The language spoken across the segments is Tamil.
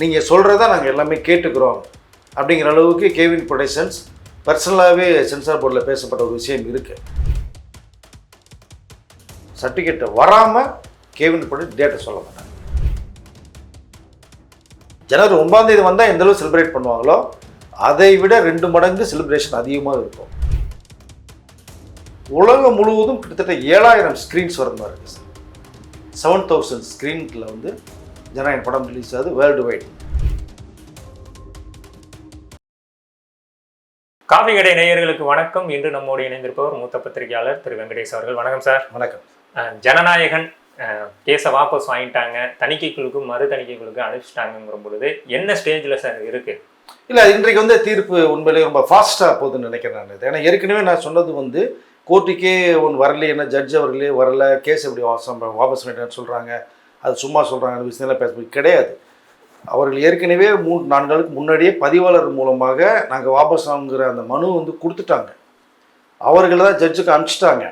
நீங்கள் சொல்கிறத நாங்கள் எல்லாமே கேட்டுக்கிறோம் அப்படிங்கிற அளவுக்கு கேவின் ப்ரொடக்ஷன்ஸ் பர்சனலாகவே சென்சார் போர்டில் பேசப்பட்ட ஒரு விஷயம் இருக்குது சர்டிஃபிகேட்டை வராமல் கேவின் ப்ரொடக்ட் டேட்டை சொல்ல மாட்டாங்க. ஜனவரி ஒன்பதாம் தேதி வந்தால் எந்த அளவு செலிப்ரேட் பண்ணுவாங்களோ அதை விட ரெண்டு மடங்கு செலிப்ரேஷன் அதிகமாக இருக்கும். உலகம் முழுவதும் கிட்டத்தட்ட ஏழாயிரம் ஸ்க்ரீன்ஸ் வர மாதிரி இருக்குது சார் செவன் தௌசண்ட் ஸ்க்ரீனில் வந்து ஜனநாயக படம் ரிலீஸ் ஆகுது வேர்ல்டு வைட் காஃபி கடை நேயர்களுக்கு வணக்கம். இன்று நம்மோடு இணைந்திருப்பவர் மூத்த பத்திரிகையாளர் திரு வெங்கடேஷ் அவர்கள். வணக்கம் சார். வணக்கம். ஜனநாயகன் கேஸை வாபஸ் வாங்கிட்டாங்க. தணிக்கை குழுக்கு மறு தணிக்கை குழுக்கு அனுப்பிச்சிட்டாங்கிற பொழுது என்ன ஸ்டேஜில் சார் இருக்கு? இல்லை இன்றைக்கு வந்து தீர்ப்பு உண்மையிலேயே ரொம்ப ஃபாஸ்ட்டாக போகுதுன்னு நினைக்கிறேன் நான். இது ஏன்னா ஏற்கனவே நான் சொன்னது வந்து கோர்ட்டுக்கே ஒன்று வரலையே என்ன ஜட்ஜ் அவர்களே வரல கேஸ் எப்படி வாசம் வாபஸ் பண்ணிட்டேன்னு சொல்கிறாங்க அது சும்மா சொல்கிறாங்க அந்த விஷயத்தில் பேச கிடையாது. அவர்கள் ஏற்கனவே மூணு நான்கு நாளுக்கு முன்னாடியே பதிவாளர் மூலமாக நாங்கள் வாபஸ் வாங்குகிற அந்த மனு வந்து கொடுத்துட்டாங்க. அவர்கள் தான் ஜட்ஜுக்கு அனுப்பிச்சிட்டாங்க.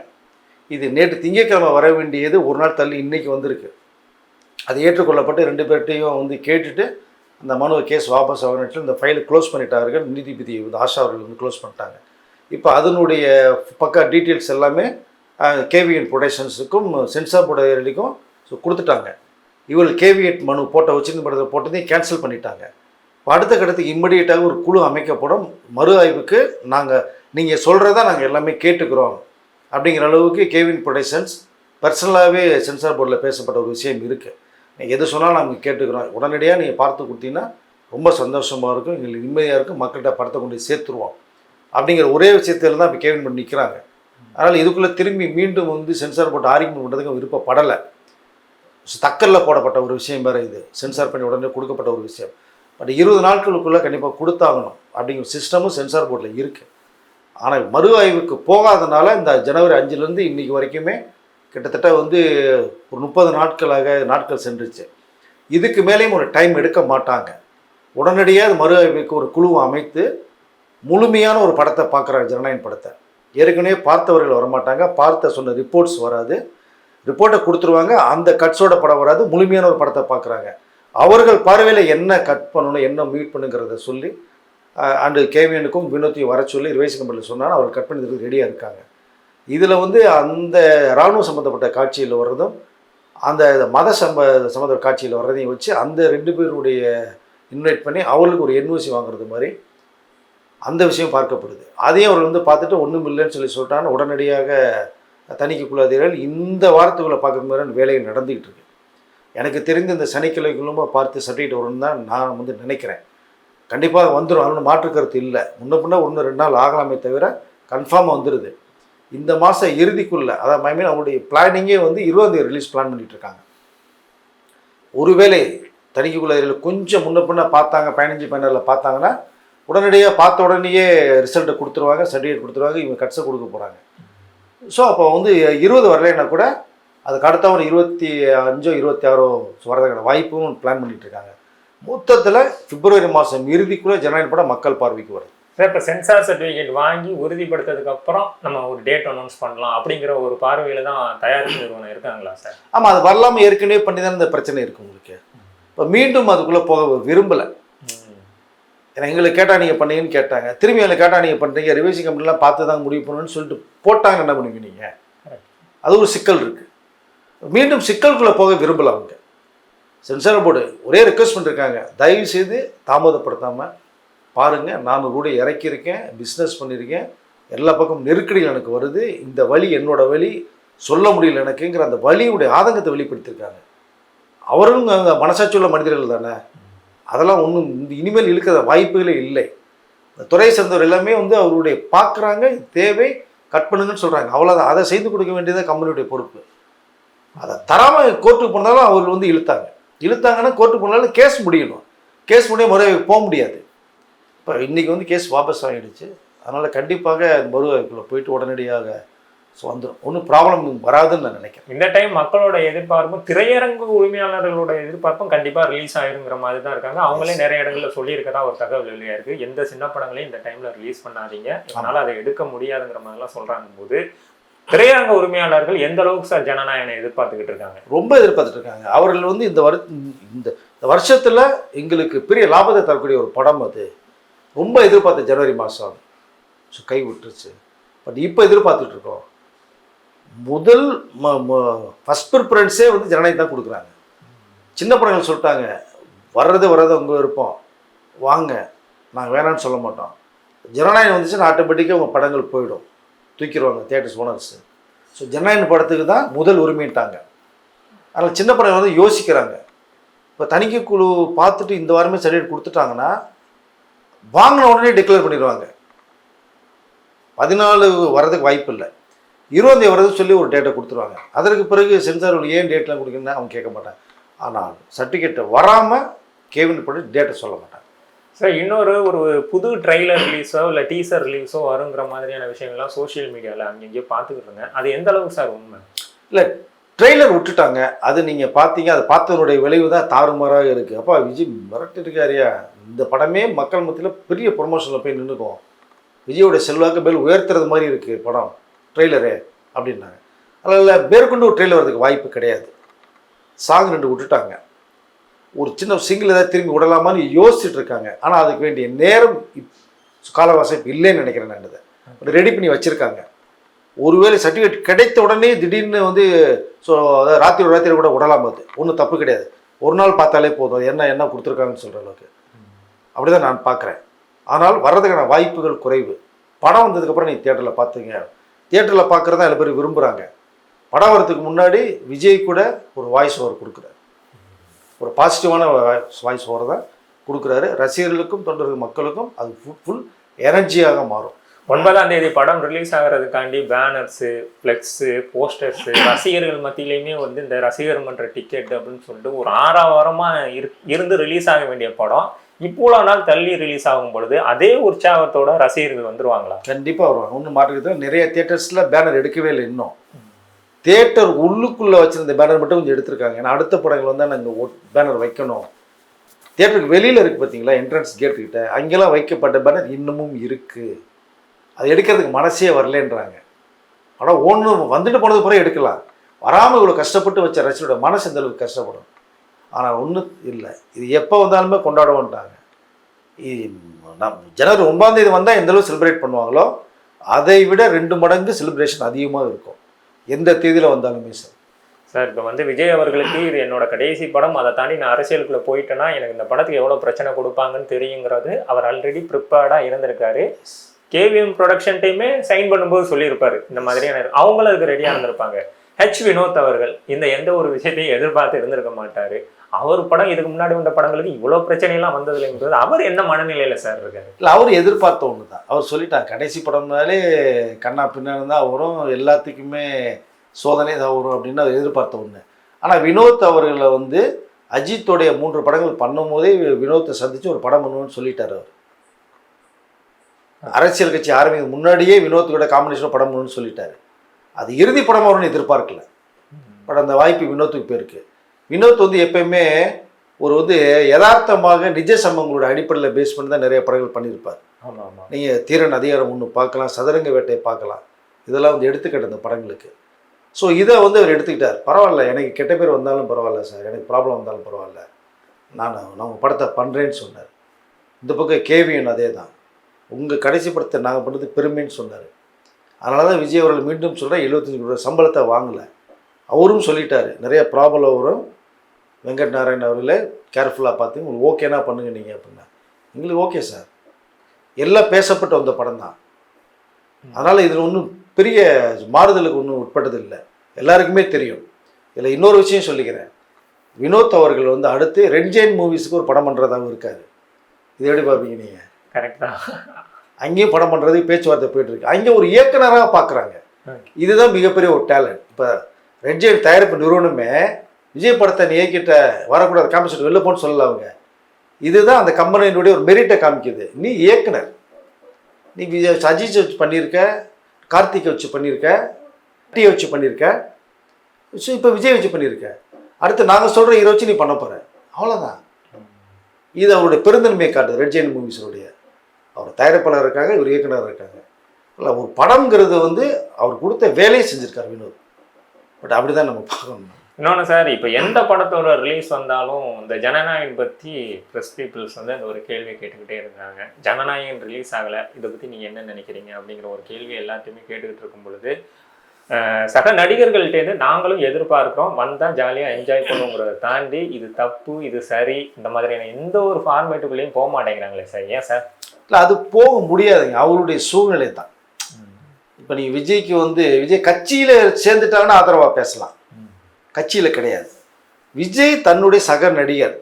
இது நேற்று திங்கட்கிழமை வர வேண்டியது ஒரு நாள் தள்ளி இன்றைக்கி வந்திருக்கு. அது ஏற்றுக்கொள்ளப்பட்டு ரெண்டு பேர்கிட்டையும் வந்து கேட்டுட்டு அந்த மனுவை கேஸ் வாபஸ் ஆகிட்டு இந்த ஃபைலை க்ளோஸ் பண்ணிட்டார்கள். நீதிபதி வந்து ஆஷா அவர்கள் வந்து க்ளோஸ் பண்ணிட்டாங்க. இப்போ அதனுடைய பக்கா டீட்டெயில்ஸ் எல்லாமே கேவிஎன் ப்ரொடக்ஷன்ஸுக்கும் சென்சார் போர்டுக்கும் ஸோ கொடுத்துட்டாங்க. இவள் கேவிஎட் மனு போட்ட உச்சநீதிமன்றத்தில் போட்டதையும் கேன்சல் பண்ணிட்டாங்க. இப்போ அடுத்த கட்டத்துக்கு இம்மீடியட்டாக ஒரு குழு அமைக்கப்படும். மறு ஆய்வுக்கு நாங்கள் நீங்கள் சொல்கிறத நாங்கள் எல்லாமே கேட்டுக்கிறோம். அப்படிங்கிற அளவுக்கு கேவின் ப்ரொடக்ஷன்ஸ் பர்சனலாகவே சென்சார் போர்டில் பேசப்பட்ட ஒரு விஷயம் இருக்குது நீங்கள் எது சொன்னாலும் நாங்கள் கேட்டுக்கிறோம். உடனடியாக நீங்கள் பார்த்து கொடுத்தீங்கன்னா ரொம்ப சந்தோஷமாக இருக்கும். எங்களுக்கு நிம்மதியாக இருக்கும். மக்கள்கிட்ட படத்தை கொண்டு சேர்த்துருவோம். அப்படிங்கிற ஒரே விஷயத்தில் தான் இப்போ கேவின் பண்ணி நிற்கிறாங்க அதனால் இதுக்குள்ளே திரும்பி மீண்டும் வந்து சென்சார் போர்டு ஆர்கியூமெண்ட் பண்ணுறதுக்கு விருப்பப்படலை. தக்கலில் போடப்பட்ட ஒரு விஷயம் வேறு இது. சென்சார் பண்ணி உடனே கொடுக்கப்பட்ட ஒரு விஷயம். பட் இருபது நாட்களுக்குள்ளே கண்டிப்பாக கொடுத்தாகணும் அப்படிங்கிற சிஸ்டமும் சென்சார் போர்டில் இருக்குது ஆனால் மறு ஆய்வுக்கு போகாதனால இந்த ஜனவரி அஞ்சுலேருந்து இன்றைக்கி வரைக்குமே கிட்டத்தட்ட வந்து ஒரு முப்பது நாட்களாக நாட்கள் சென்றுச்சு. இதுக்கு மேலேயும் ஒரு டைம் எடுக்க மாட்டாங்க. உடனடியாக அது மறு ஆய்வுக்கு ஒரு குழுவை அமைத்து முழுமையான ஒரு படத்தை பார்க்குறாங்க ஜனநாயக படத்தை. ஏற்கனவே பார்த்தவர்கள் வரமாட்டாங்க. பார்த்த சொன்ன ரிப்போர்ட்ஸ் வராது. ரிப்போர்ட்டை கொடுத்துருவாங்க. அந்த கட்ஸோட படம் வராது. முழுமையான ஒரு படத்தை பார்க்குறாங்க. அவர்கள் பார்வையில் என்ன கட் பண்ணணும் என்ன மீட் பண்ணுங்கிறத சொல்லி அண்டு கேவியனுக்கும் வினோத்தையும் வர சொல்லி ரிவைஸ் கம்பெனியில் சொன்னாலும் அவர் கட் பண்ணி ரெடியாக இருக்காங்க. இதில் வந்து அந்த இராணுவ சம்மந்தப்பட்ட காட்சியில் வர்றதும் அந்த மத சம்ப சம்மந்த காட்சியில் வர்றதையும் வச்சு அந்த ரெண்டு பேருடைய இன்வைட் பண்ணி அவர்களுக்கு ஒரு என்ஓசி வாங்குறது மாதிரி அந்த விஷயம் பார்க்கப்படுது. அதையும் அவர் வந்து பார்த்துட்டு ஒன்றும் இல்லைன்னு சொல்லி சொல்லிட்டான்னு உடனடியாக தணிக்கை அதிகாரிகள் இந்த வாரத்துக்குள்ளே பார்க்குற மாதிரி வேலைகள் நடந்துக்கிட்டு இருக்கு. எனக்கு தெரிந்து இந்த சனிக்கிழமைக்குள்ளுமா பார்த்து சர்டிஃபிகேட் வரும்னு தான் நான் வந்து நினைக்கிறேன். கண்டிப்பாக வந்துடும் அதனோட மாற்று கருத்து இல்லை. முன்ன பின்ன ஒன்று ரெண்டு நாள் ஆகலாமே தவிர கன்ஃபார்மாக வந்துடுது இந்த மாதம் இறுதிக்குள்ளே அதாவது ஐ மீன் அவங்களுடைய பிளானிங்கே வந்து இருபதாந்தேதி ரிலீஸ் பிளான் பண்ணிகிட்ருக்காங்க இருக்காங்க. ஒருவேளை தணிக்கைக்குள்ள அதிகாரிகள் கொஞ்சம் முன்ன பின்ன பார்த்தாங்க பதினஞ்சு பதினாறில் பார்த்தாங்கன்னா உடனடியாக பார்த்த உடனேயே ரிசல்ட்டை கொடுத்துருவாங்க சர்டிஃபிகேட் கொடுத்துருவாங்க இவங்க கட்ஸை கொடுக்க போகிறாங்க ஸோ அப்போ வந்து இருபது வரலைன்னா கூட அதுக்கு அடுத்த ஒரு இருபத்தி அஞ்சோ இருபத்தி ஆறோ வரதுக்கான வாய்ப்பும் பிளான் பண்ணிட்டு இருக்காங்க. மொத்தத்தில் பிப்ரவரி மாதம் இறுதிக்குள்ளே ஜனநாயக படம் மக்கள் பார்வைக்கு வருது. சார் இப்போ சென்சார் சர்டிஃபிகேட் வாங்கி உறுதிப்படுத்ததுக்கு அப்புறம் நம்ம ஒரு டேட் அனௌன்ஸ் பண்ணலாம் அப்படிங்கிற ஒரு பார்வையில் தான் தயாரிப்பு நிறுவனம் இருக்காங்களா சார் ஆமாம் அது வரலாமல் ஏற்கனவே பண்ணி தான் இந்த பிரச்சனை இருக்குது உங்களுக்கு. இப்போ மீண்டும் அதுக்குள்ளே போக விரும்பலை. ஏன்னா எங்களை கேட்டால் நீங்கள் பண்ணீங்கன்னு கேட்டாங்க. திரும்பி எங்களை கேட்டால் நீங்கள் பண்ணுறீங்க ரிவைசிங் கம்பெனிலாம் பார்த்து தான் முடிவு பண்ணணும்னு சொல்லிட்டு போட்டாங்க. என்ன பண்ணுவீங்க நீங்கள் அது ஒரு சிக்கல் இருக்குது மீண்டும் சிக்கலுக்குள்ளே போக விரும்பல அவங்க. சென்சார் போர்டு ஒரே ரெக்வஸ்ட் பண்ணிருக்காங்க. தயவு செய்து தாமதப்படுத்தாமல் பாருங்கள் நான் கூட இறக்கியிருக்கேன். பிஸ்னஸ் பண்ணியிருக்கேன். எல்லா பக்கம் நெருக்கடிகள் எனக்கு வருது. இந்த வழி என்னோட வழி. சொல்ல முடியல எனக்குங்கிற அந்த வலியுடைய ஆதங்கத்தை வெளிப்படுத்தியிருக்காங்க. அவரும் அங்கே மனசாட்சியுள்ள மனிதர்கள் தானே? அதெல்லாம் ஒன்றும் இனிமேல் இழுக்கிற வாய்ப்புகளே இல்லை. துறை சேர்ந்தவர் எல்லாமே வந்து அவருடைய பார்க்குறாங்க தேவை கட் பண்ணுங்கன்னு சொல்கிறாங்க அவ்வளோதான் அதை செய்து கொடுக்க வேண்டியது கம்பெனியுடைய பொறுப்பு. அதை தராமல் கோர்ட்டுக்கு போனாலும் அவர் வந்து இழுத்தாங்க. இழுத்தாங்கன்னா கோர்ட்டுக்கு போனாலும் கேஸ் முடியணும். கேஸ் முடிய முறை போக முடியாது. இப்போ இன்றைக்கி வந்து கேஸ் வாபஸ் ஆகிடுச்சு அதனால் கண்டிப்பாக மறுவாய்க்குள்ளே போயிட்டு உடனடியாக ஸோ வந்துடும் ஒன்றும் ப்ராப்ளம் வராதுன்னு நான் நினைக்கிறேன். இந்த டைம் மக்களோட எதிர்பார்ப்பும் திரையரங்கு உரிமையாளர்களோட எதிர்பார்ப்பும் கண்டிப்பா ரிலீஸ் ஆயிருங்கிற மாதிரி தான் இருக்காங்க. அவங்களே நிறைய இடங்கள்ல சொல்லியிருக்கதா ஒரு தகவல் வெளியா இருக்கு. எந்த சின்ன படங்களையும் இந்த டைம்ல ரிலீஸ் பண்ணாதீங்க. இதனால அதை எடுக்க முடியாதுங்கிற மாதிரிலாம் சொல்றாங்க போது திரையரங்க உரிமையாளர்கள் எந்த அளவுக்கு சார் ஜனநாயகனை எதிர்பார்த்துக்கிட்டு இருக்காங்க? ரொம்ப எதிர்பார்த்துட்டு இருக்காங்க. அவர்கள் வந்து இந்த வரு இந்த வருஷத்தில் எங்களுக்கு பெரிய லாபத்தை தரக்கூடிய ஒரு படம் அது. ரொம்ப எதிர்பார்த்த ஜனவரி மாதம் ஸோ கை விட்டுருச்சு. பட் இப்போ எதிர்பார்த்துட்டு இருக்கோம். முதல் ஃபஸ்ட் ப்ரிஃபரன்ஸே வந்து ஜனநாயகம் தான் கொடுக்குறாங்க. சின்ன படங்கள் சொல்லிட்டாங்க வர்றது வர்றது உங்கள் விருப்பம் வாங்க. நாங்கள் வேணாம்னு சொல்ல மாட்டோம். ஜனநாயகம் வந்துச்சுன்னா ஆட்டோமேட்டிக்காக உங்கள் படங்கள் போயிடும். தூக்கிடுவாங்க தேட்டர்ஸ் ஓனர்ஸு ஸோ ஜனநாயகம் படத்துக்கு தான் முதல் உரிமைட்டாங்க அதனால் சின்ன படங்கள் வந்து யோசிக்கிறாங்க. இப்போ தணிக்கை குழு பார்த்துட்டு இந்த வாரமே சர்டிஃபிகேட் கொடுத்துட்டாங்கன்னா வாங்கின உடனே டிக்ளேர் பண்ணிடுவாங்க. பதினாலு வரதுக்கு வாய்ப்பு இல்லை இருபது வரதுக்கு சொல்லி ஒரு டேட்டை கொடுத்துருவாங்க. அதற்கு பிறகு சென்சார் ஏன் டேட்லாம் கொடுக்கணும்னு அவங்க கேட்க மாட்டாங்க. ஆனால் சர்டிஃபிகேட்டை வராமல் கேவின் பண்ணி டேட்டை சொல்ல மாட்டாங்க. சார் இன்னொரு ஒரு புது ட்ரைலர் ரிலீஸோ இல்லை டீசர் ரிலீஸோ வருங்கிற மாதிரியான விஷயங்கள்லாம் சோஷியல் மீடியாவில் அங்கங்கேயோ பார்த்துக்கிட்டு இருந்தேன். அது எந்த அளவுக்கு சார் உண்மை? இல்லை ட்ரெய்லர் விட்டுட்டாங்க. அது நீங்கள் பார்த்தீங்க அதை பார்த்ததனுடைய விளைவு தான் தாறுமாறாக இருக்குது அப்பா விஜய் மிரட்டிருக்காரியா? இந்த படமே மக்கள் மத்தியில் பெரிய ப்ரொமோஷனில் போய் நின்றுக்கும் விஜயோட செல்வாக்கு மேல் உயர்த்துறது மாதிரி இருக்குது படம். ட்ரெய்லரு அப்படின்னாங்க. அதில் மேற்கொண்டு ஒரு ட்ரெய்லர் வரதுக்கு வாய்ப்பு கிடையாது. சாங் ரெண்டு விட்டுட்டாங்க. ஒரு சின்ன சிங்கிள் ஏதாவது திரும்பி விடலாமான்னு யோசிச்சுட்டு இருக்காங்க ஆனால் அதுக்கு வேண்டிய நேரம் காலவாசம் இப்போ இல்லைன்னு நினைக்கிறேன் நான் இதை. ரெடி பண்ணி வச்சுருக்காங்க. ஒருவேளை சர்டிஃபிகேட் கிடைத்த உடனே திடீர்னு வந்து ஸோ அதாவது ராத்திரி ஒரு ராத்திரி கூட விடலாம் அது. ஒன்றும் தப்பு கிடையாது. ஒரு நாள் பார்த்தாலே போதும். என்ன என்ன கொடுத்துருக்காங்கன்னு சொல்கிற அளவுக்கு. அப்படி தான் நான் பார்க்குறேன். ஆனால் வர்றதுக்கான வாய்ப்புகள் குறைவு. படம் வந்ததுக்கப்புறம் நீங்கள் தேட்டரில் பார்த்தீங்க. தியேட்டரில் பார்க்குறது சில எல்லா பேர் விரும்புகிறாங்க படம் வரதுக்கு முன்னாடி விஜய் கூட ஒரு வாய்ஸ் ஓவர் கொடுக்குறாரு. ஒரு பாசிட்டிவான வாய்ஸ் ஓவர் தான் கொடுக்குறாரு. ரசிகர்களுக்கும் தொண்டர்கள் மக்களுக்கும் அது ஃபுல் எனர்ஜியாக மாறும். ஒன்பதாம் தேதி படம் ரிலீஸ் ஆகிறதுக்காண்டி பேனர்ஸு ஃப்ளெக்ஸு போஸ்டர்ஸு ரசிகர்கள் மத்தியிலையுமே வந்து இந்த ரசிகர் மன்ற டிக்கெட் அப்படின்னு சொல்லிட்டு ஒரு ஆறாவாரமாக இரு இருந்து ரிலீஸ் ஆக வேண்டிய படம். இவ்வளோ நாள் தள்ளி ரிலீஸ் ஆகும் பொழுது அதே உற்சாகத்தோட ரசிகர்கள் வந்துருவாங்களா? கண்டிப்பாக வருவாங்க. ஒன்றும் மாற்றுக்கிறது நிறைய தியேட்டர்ஸில் பேனர் எடுக்கவே இல்லை இன்னும். தியேட்டர் உள்ளுக்குள்ளே வச்சிருந்த பேனர் மட்டும் கொஞ்சம் எடுத்திருக்காங்க. ஏன்னா அடுத்த படங்கள் வந்து நாங்கள் பேனர் வைக்கணும். தியேட்டருக்கு வெளியில் இருக்குது பார்த்தீங்களா? என்ட்ரன்ஸ் கேட்டுக்கிட்ட அங்கெல்லாம் வைக்கப்பட்ட பேனர் இன்னமும் இருக்குது அது எடுக்கிறதுக்கு மனசே வரலன்றாங்க. ஆனால் ஒன்று வந்துட்டு போனது பிறகு எடுக்கலாம். வராமல் இவ்வளோ கஷ்டப்பட்டு வச்ச ரசிகரோட மனசு இந்த அளவுக்கு கஷ்டப்படும்? ஆனால் ஒன்றும் இல்லை. இது எப்போ வந்தாலுமே கொண்டாடுவோன்ட்டாங்க ஜனவரி ஒன்பதாம் தேதி வந்தால் எந்த அளவு செலிப்ரேட் பண்ணுவாங்களோ அதை விட ரெண்டு மடங்கு செலிப்ரேஷன் அதிகமாக இருக்கும். எந்த தேதியில் வந்தாலுமே சார். சார் இப்போ வந்து விஜய் அவர்களுக்கு இது என்னோட கடைசி படம். அதை தாண்டி நான் அரசியலுக்குள்ள போயிட்டேன்னா எனக்கு இந்த படத்துக்கு எவ்வளோ பிரச்சனை கொடுப்பாங்கன்னு தெரியுங்கிறது அவர் ஆல்ரெடி ப்ரிப்பேர்டாக இருந்திருக்காரு. கேவிஎம் ப்ரொடக்ஷன் டைமே சைன் பண்ணும்போது சொல்லியிருப்பாரு. இந்த மாதிரியான அவங்களும் அதுக்கு ரெடியாக இருந்திருப்பாங்க. ஹெச் வினோத் அவர்கள் இந்த எந்த ஒரு விஷயத்தையும் எதிர்பார்த்து இருந்திருக்க மாட்டார். அவர் படம் இதுக்கு முன்னாடி வந்த படங்களுக்கு இவ்வளோ பிரச்சனையெல்லாம் வந்ததுலங்கிறது அவர் என்ன மனநிலையில் சார் இருக்காரு? இல்லை அவர் எதிர்பார்த்த ஒன்று தான் அவர் சொல்லிட்டார் கடைசி படம்னாலே கண்ணா பின்னாடி தான் வரும் எல்லாத்துக்குமே சோதனை தான் வரும் அப்படின்னு அவர் எதிர்பார்த்த ஒன்று ஆனால் வினோத் அவர்களை வந்து அஜித்தோடைய மூன்று படங்கள் பண்ணும்போதே வினோத்தை சந்தித்து ஒரு படம் பண்ணுவோம்னு சொல்லிட்டார் அவர். அரசியல் கட்சி ஆரம்பிக்க முன்னாடியே வினோத் கூட காம்பினேஷன் படம் பண்ணணும்னு சொல்லிட்டாரு. அது இறுதி படம் வரும்னு எதிர்பார்க்கல. பட் அந்த வாய்ப்பு வினோத்துக்கு போயிருக்கு வினோத் வந்து எப்பயுமே ஒரு வந்து யதார்த்தமாக நிஜ சம்பவங்களோட அடிப்படையில் பேஸ் பண்ணி தான் நிறைய படங்கள் பண்ணியிருப்பார். நீங்கள் தீரன் அதிகாரம் ஒன்று பார்க்கலாம் சதுரங்க வேட்டையை பார்க்கலாம். இதெல்லாம் வந்து எடுத்துக்கிட்ட இந்த படங்களுக்கு. ஸோ இதை வந்து அவர் எடுத்துக்கிட்டார். பரவாயில்ல எனக்கு கெட்ட பேர் வந்தாலும் பரவாயில்ல சார். எனக்கு ப்ராப்ளம் வந்தாலும் பரவாயில்ல. நான் நான் உங்கள் படத்தை பண்ணுறேன்னு சொன்னார். இந்த பக்கம் கேவியன் அதே தான். உங்கள் கடைசி படத்தை நாங்கள் பண்ணுறது பெருமைன்னு சொன்னார். அதனால தான் விஜய் அவர்கள் மீண்டும் சொல்கிறேன் எழுபத்தஞ்சு கோடி சம்பளத்தை வாங்கலை. அவரும் சொல்லிட்டார். நிறைய ப்ராப்ளம் வரும். வெங்கட் நாராயண் அவர்களே கேர்ஃபுல்லாக பார்த்து உங்களுக்கு ஓகேனா பண்ணுங்க நீங்கள் அப்படின்னா எங்களுக்கு ஓகே சார் எல்லாம் பேசப்பட்டு வந்த படம் தான். அதனால் இதில் ஒன்றும் பெரிய மாறுதலுக்கு ஒன்றும் உட்பட்டது இல்லை எல்லாருக்குமே தெரியும். இதில் இன்னொரு விஷயம் சொல்லிக்கிறேன். வினோத் அவர்கள் வந்து அடுத்து ரெட்ஜெயின் மூவிஸுக்கு ஒரு படம் பண்ணுறதாகவும் இருக்காரு. இது எப்படி பார்ப்பீங்க நீங்கள் கரெக்டாக அங்கேயும் படம் பண்ணுறதுக்கு பேச்சுவார்த்தை போயிட்டு இருக்கு அங்கே ஒரு இயக்குனராக பார்க்குறாங்க. இதுதான் மிகப்பெரிய ஒரு டேலண்ட் இப்போ ரெட்ஜெயின் தயாரிப்பு நிறுவனமே விஜய் படத்தை நீ இயக்கிட்ட வரக்கூடாது காமிச்சிட்டு வெளில போன்னு சொல்லல அவங்க. இதுதான் அந்த கம்பெனியினுடைய ஒரு மெரிட்டை காமிக்குது. நீ இயக்குனர். நீ விஜய் சஜித் வச்சு பண்ணியிருக்க கார்த்திகை வச்சு பண்ணியிருக்க டியை வச்சு பண்ணியிருக்க. இப்போ விஜய் வச்சு பண்ணியிருக்க. அடுத்து நாங்கள் சொல்கிற ஹீரோ வச்சு நீ பண்ண போகிற அவ்வளோதான் இது அவருடைய பெருந்தன்மையை காட்டுது ரெட் ஜெயின் மூவிஸோடைய அவர் தயாரிப்பாளர் இருக்காங்க இவர் இயக்குனர் இருக்காங்க. இல்லை ஒரு படம்ங்கிறது வந்து அவர் கொடுத்த வேலையை செஞ்சுருக்கார் வினோத். பட் அப்படி தான் நம்ம பார்க்கணும். இன்னொன்று சார் இப்போ எந்த படத்தோட ரிலீஸ் வந்தாலும் இந்த ஜனநாயகன் பற்றி ப்ரெஸ் பீப்புள்ஸ் வந்து அந்த ஒரு கேள்வி கேட்டுக்கிட்டே இருந்தாங்க ஜனநாயகன் ரிலீஸ் ஆகலை இதை பற்றி நீங்கள் என்ன நினைக்கிறீங்க? அப்படிங்கிற ஒரு கேள்வி எல்லாத்தையுமே கேட்டுக்கிட்டு இருக்கும் பொழுது சக நடிகர்கள்ட்டேருந்து நாங்களும் எதிர்பார்க்கிறோம் வந்தால் ஜாலியாக என்ஜாய் பண்ணுங்கிறத தாண்டி இது தப்பு இது சரி இந்த மாதிரியான எந்த ஒரு ஃபார்மேட்டுக்குள்ளேயும் போக மாட்டேங்கிறாங்களே சார். ஏன் சார்? இல்லை அது போக முடியாதுங்க. அவருடைய சூழ்நிலை தான். இப்போ நீங்கள் விஜய்க்கு வந்து விஜய் கட்சியில் சேர்ந்துட்டாங்கன்னா ஆதரவாக பேசலாம். கட்சியில் கிடையாது. விஜய் தன்னுடைய சக நடிகர்.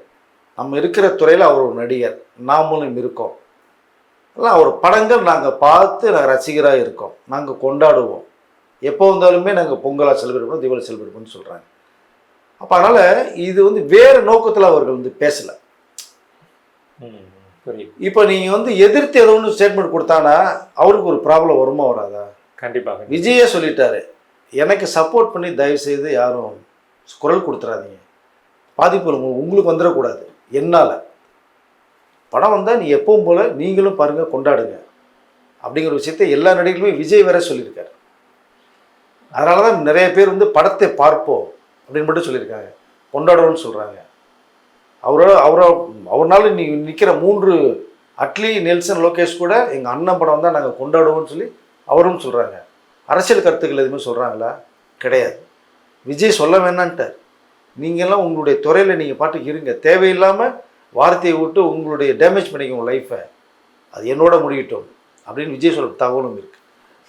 நம்ம இருக்கிற துறையில் அவர் ஒரு நடிகர். நாமளும் இருக்கோம். எல்லாம் அவர் படங்கள் நாங்கள் பார்த்து நாங்கள் ரசிகராக இருக்கோம். நாங்கள் கொண்டாடுவோம். எப்போ வந்தாலுமே நாங்கள் பொங்கலாக செலிப்ரேட் பண்ணோம் தீபாவளி செலிப்ரேட் பண்ணு சொல்கிறாங்க அப்போ அதனால் இது வந்து வேறு நோக்கத்தில் அவர்கள் வந்து பேசலை. இப்போ நீங்கள் வந்து எதிர்த்து ஏதோ ஒன்று ஸ்டேட்மெண்ட் கொடுத்தானா அவருக்கு ஒரு ப்ராப்ளம் வருமா வராதா? கண்டிப்பாக விஜயே சொல்லிட்டாரு. எனக்கு சப்போர்ட் பண்ணி தயவு செய்து யாரும் குரல் கொடுத்துறாதீங்க. பாதிப்பு உங்க- உங்களுக்கு வந்துடக்கூடாது. என்னால். படம் வந்தால் நீ எப்பவும் போல் நீங்களும் பாருங்கள் கொண்டாடுங்க. அப்படிங்கிற விஷயத்தை எல்லா நடிகர்களுமே விஜய் வேற சொல்லியிருக்காரு. அதனால தான் நிறைய பேர் வந்து படத்தை பார்ப்போம் அப்படின்னு மட்டும் சொல்லியிருக்காங்க. கொண்டாடுவோம்னு சொல்கிறாங்க அவரோட அவரை அவரால் நீ நிற்கிற மூன்று அட்லி நெல்சன் லோகேஷ் கூட எங்கள் அண்ணன் படம் தான் நாங்கள் கொண்டாடுவோம்னு சொல்லி அவரும் சொல்கிறாங்க அரசியல் கருத்துக்கள் எதுவுமே சொல்கிறாங்களா கிடையாது. விஜய் சொல்ல வேணான்ட்டார். நீங்கள்லாம் உங்களுடைய துறையில் நீங்கள் பாட்டுக்கு இருங்க. தேவையில்லாமல் வார்த்தையை விட்டு உங்களுடைய டேமேஜ் பண்ணிக்க உங்கள் லைஃப்பை அது என்னோட முடியட்டும். அப்படின்னு விஜய் சொல்ற தகவலும் இருக்குது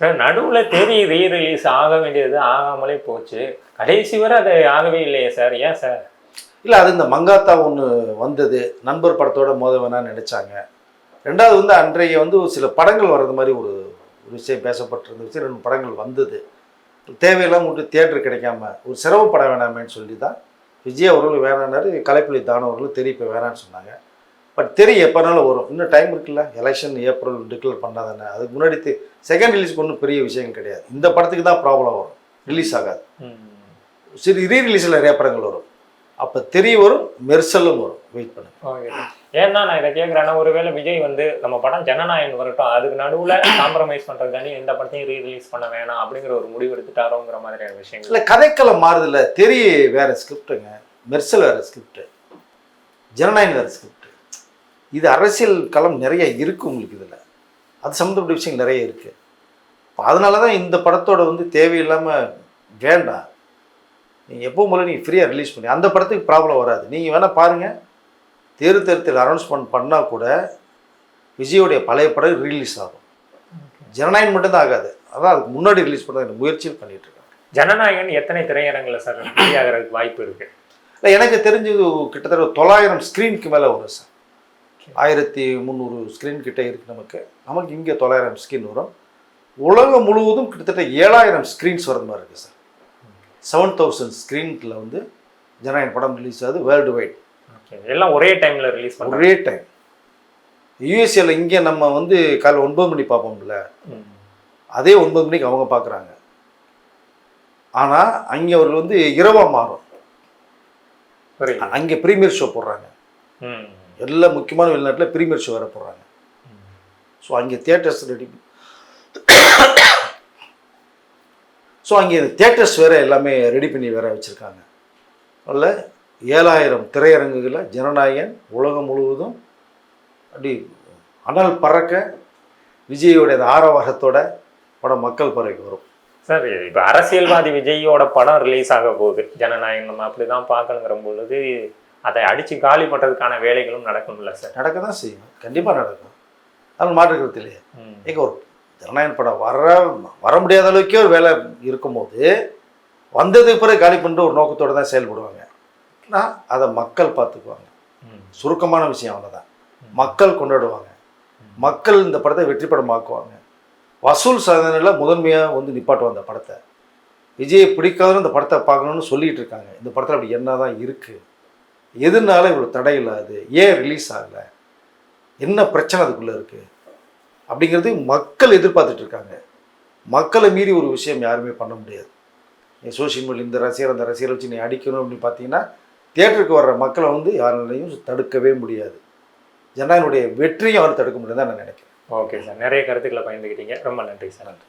சார் நடுவில் தேதி ரீ ரிலீஸ் ஆக வேண்டியது ஆகாமலே போச்சு. கடைசி வரை அது ஆகவே இல்லையே சார் ஏன் சார் இல்லை அது இந்த மங்காத்தா ஒன்று வந்தது. நண்பர் படத்தோட மோத வேணாம்னு நினச்சாங்க ரெண்டாவது வந்து அன்றைய வந்து ஒரு சில படங்கள் வர்றது மாதிரி ஒரு ஒரு விஷயம் பேசப்பட்டிருந்த விஷயம். ரெண்டு படங்கள் வந்தது. தேவையெல்லாம் மட்டும் தியேட்டர் கிடைக்காம. ஒரு சிரமப்பட வேணாமேன்னு சொல்லி தான் விஜய் அவர்கள் வேணான்னாரு கலைப்புலி தான அவர்களும் தெரிய இப்போ வேணான்னு சொன்னாங்க. பட் தெரிய எப்போனாலும் வரும். இன்னும் டைம் இருக்குல்ல? எலெக்ஷன் ஏப்ரல் டிக்ளேர் பண்ணாதானே அதுக்கு முன்னாடி செகண்ட் ரிலீஸ்க்கு ஒன்றும் பெரிய விஷயம் கிடையாது. இந்த படத்துக்கு தான் ப்ராப்ளம் வரும். ரிலீஸ் ஆகாது. சரி ரீ ரிலீஸில் நிறைய படங்கள் வரும். அப்போ தெரிய வரும் மெர்சலும் வரும். வெயிட் பண்ணுங்க ஓகே ஏன்னா நான் இதை கேட்குறேன்னா ஒருவேளை விஜய் வந்து நம்ம படம் ஜனநாயகன் வரட்டும் அதுக்கு நடுவில் காம்ப்ரமைஸ் பண்ணுறதுக்காண்டி எந்த படத்தையும் ரீ ரிலீஸ் பண்ண வேணாம் அப்படிங்கிற ஒரு முடிவு எடுத்துட்டாரோங்கிற மாதிரியான விஷயங்கள். இல்லை கதைக்களம் மாறுதில்ல. தெரிய வேற ஸ்கிரிப்டுங்க மெர்சல் வேற ஸ்கிரிப்ட் ஜனநாயகம் வேற ஸ்கிரிப்ட் இது அரசியல் களம் நிறைய இருக்கு உங்களுக்கு இதில். அது சம்மந்தப்பட்ட விஷயம் நிறைய இருக்கு. இப்போ அதனால தான் இந்த படத்தோட வந்து தேவையில்லாமல் வேண்டாம். நீங்கள் எப்பவும் போல நீங்கள் ஃப்ரீயாக ரிலீஸ் பண்ணி. அந்த படத்துக்கு ப்ராப்ளம் வராது. நீங்கள் வேணால் பாருங்கள் தேர்வு தேர்தல் அனௌன்ஸ்மெண்ட் பண்ணால் கூட விஜயோடைய பழைய படம் ரிலீஸ் ஆகும். ஜனநாயகம் மட்டும்தான் ஆகாது. அதான் அதுக்கு முன்னாடி ரிலீஸ் பண்ண முயற்சியும் பண்ணிட்டு இருக்காங்க ஜனநாயகன் எத்தனை திரையரங்குல சார் வெளியாகிறதுக்கு வாய்ப்பு இருக்கு? இல்லை எனக்கு தெரிஞ்சு கிட்டத்தட்ட தொள்ளாயிரம் ஸ்க்ரீனுக்கு மேலே வரும் சார் ஆயிரத்தி முந்நூறு ஸ்க்ரீன் கிட்ட இருக்கு நமக்கு. நமக்கு இங்கே தொள்ளாயிரம் ஸ்க்ரீன் வரும். உலகம் முழுவதும் கிட்டத்தட்ட ஏழாயிரம் ஸ்க்ரீன்ஸ் வர மாதிரி இருக்குது சார் செவன் தௌசண்ட் ஸ்க்ரீனில் வந்து ஜனநாயக படம் ரிலீஸ் ஆகுது வேர்ல்டு வைட் ஓகே எல்லாம் ஒரே டைம்ல ரிலீஸ் ஒரே டைம் யூஎஸ்ஏல இங்கே நம்ம வந்து காலைல ஒன்பது மணி பார்ப்போம்ல. அதே ஒன்பது மணிக்கு அவங்க பார்க்குறாங்க. ஆனால் அங்கே அவர்கள் வந்து இரவாக மாறும். அங்கே ப்ரீமியர் ஷோ போடுறாங்க. எல்லா முக்கியமான வெளிநாட்டில் ப்ரீமியர் ஷோ வேற போடுறாங்க. ஸோ அங்கே தியேட்டர்ஸ் ரெடி ஸோ அங்கே தியேட்டர்ஸ் வேற எல்லாமே ரெடி பண்ணி வேற வச்சுருக்காங்க. அதில் ஏழாயிரம் திரையரங்குகளில் ஜனநாயகன் உலகம் முழுவதும் அப்படி அனல் பறக்க விஜயோடைய ஆரவாரத்தோட படம் மக்கள் பறவைக்கு வரும். சார் இப்போ அரசியல்வாதி விஜயோட படம் ரிலீஸ் ஆக போகுது. ஜனநாயகம் நம்ம அப்படிதான் பார்க்கணுங்கிற பொழுது அதை அடிச்சு காலி பண்றதுக்கான வேலைகளும் நடக்கும்ல சார்? நடக்க தான் செய்யும். கண்டிப்பாக நடக்கும். அதில் மாற்றுக்கிறது இல்லையா. ஏங்க ஒரு ஜனநாயக படம் வர வர முடியாத அளவுக்கே ஒரு வேலை இருக்கும்போது வந்ததுக்கு பிறகு காலி பண்ணிட்டு ஒரு நோக்கத்தோடு தான் செயல்படுவாங்க. ஆனால் அதை மக்கள் பார்த்துக்குவாங்க. சுருக்கமான விஷயம் அவ்வளோதான் மக்கள் கொண்டாடுவாங்க. மக்கள் இந்த படத்தை வெற்றி படமாக்குவாங்க. வசூல் சாதனையில் முதன்மையாக வந்து நிப்பாட்டுவாங்க அந்த படத்தை. விஜயை பிடிக்காதுன்னு இந்த படத்தை பார்க்கணும்னு சொல்லிட்டு இருக்காங்க. இந்த படத்தில் அப்படி என்ன தான் இருக்குது எதனால இவ்வளோ தடை இல்லாது? ஏன் ரிலீஸ் ஆகலை? என்ன பிரச்சனை அதுக்குள்ளே இருக்குது அப்படிங்கிறது மக்கள் எதிர்பார்த்துட்டு இருக்காங்க. மக்களை மீறி ஒரு விஷயம் யாருமே பண்ண முடியாது. நீ சோஷியல் மீடியா இந்த ரசிகர் அந்த ரசிகரை வச்சு நீ அடிக்கணும் அப்படின்னு பார்த்தீங்கன்னா தியேட்டருக்கு வர்ற மக்களை வந்து யாராலையும் தடுக்கவே முடியாது. ஜனநாயகனுடைய வெற்றியும் அவர் தடுக்க முடியாது தான் நான் நினைக்கிறேன். Okay sir. நிறைய கருத்துக்களை பயந்துக்கிட்டீங்க ரொம்ப நன்றி சார். நன்றி.